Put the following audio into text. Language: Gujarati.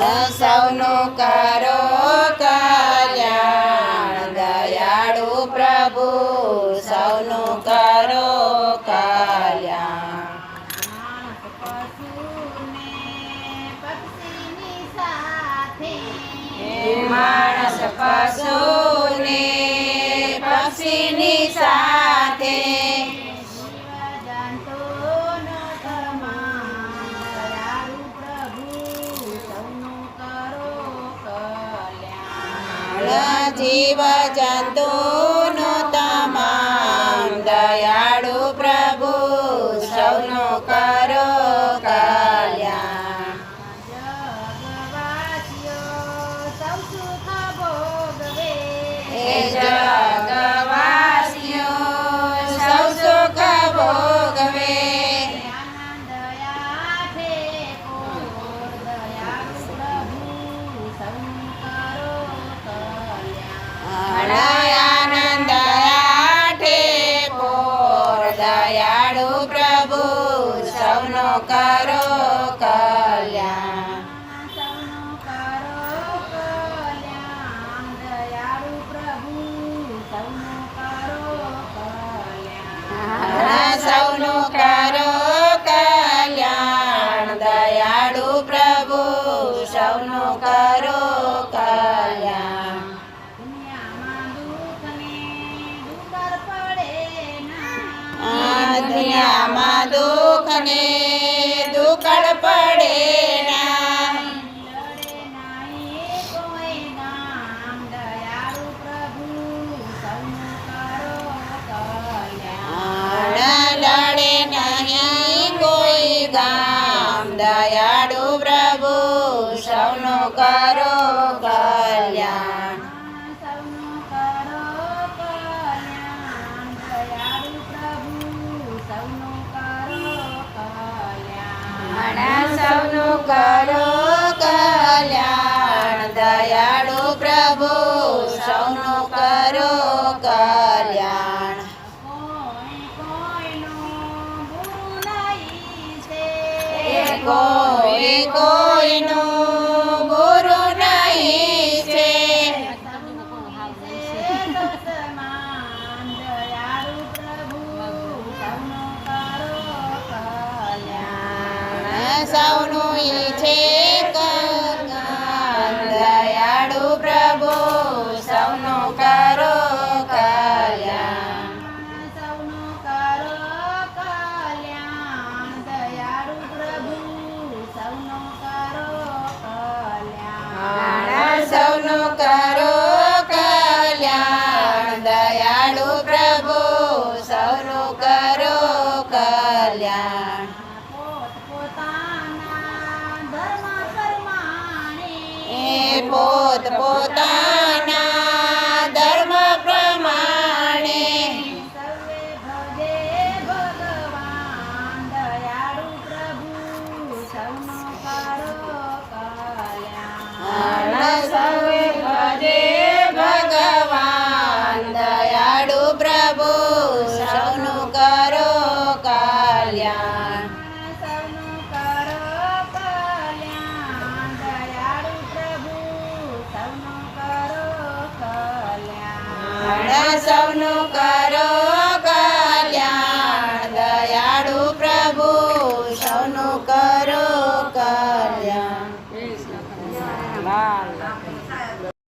સૌનું કરો કલ્યાણ દયાળુ પ્રભુ સૌનું કરો કલ્યાણ. માણસ પશુને જીવ જંતુનો તમામ દયાળુ પ્રભુ સૌનો કરો કલ્યાણ સૌ સુખ ભોગવે કરો કલ્યાણ સૌનું કરો કલ્યાણ દયાળુ પ્રભુ સૌનું કરો કલ્યાણ દુનિયામાં દુઃખ સૌનું કરો કલ્યાણ દયાળુ પ્રભુ સૌનું કરો કલ્યાણ. કોઈ કોઈનું છે. કોઈ કોઈનું સૌનું ઈચ્છે દયાળુ પ્રભુ સૌનું કરો કલ્યાણ. સૌનું કરો કલ્યાણ દયાળુ પ્રભુ સૌનું કરો કલ્યાણ. પોત પોતાના ધર્મ પ્રમાણે ભગવાન દયાળુ પ્રભુ સૌનું કરો કલ્યાણ. કલ્યાણ સૌનું કરો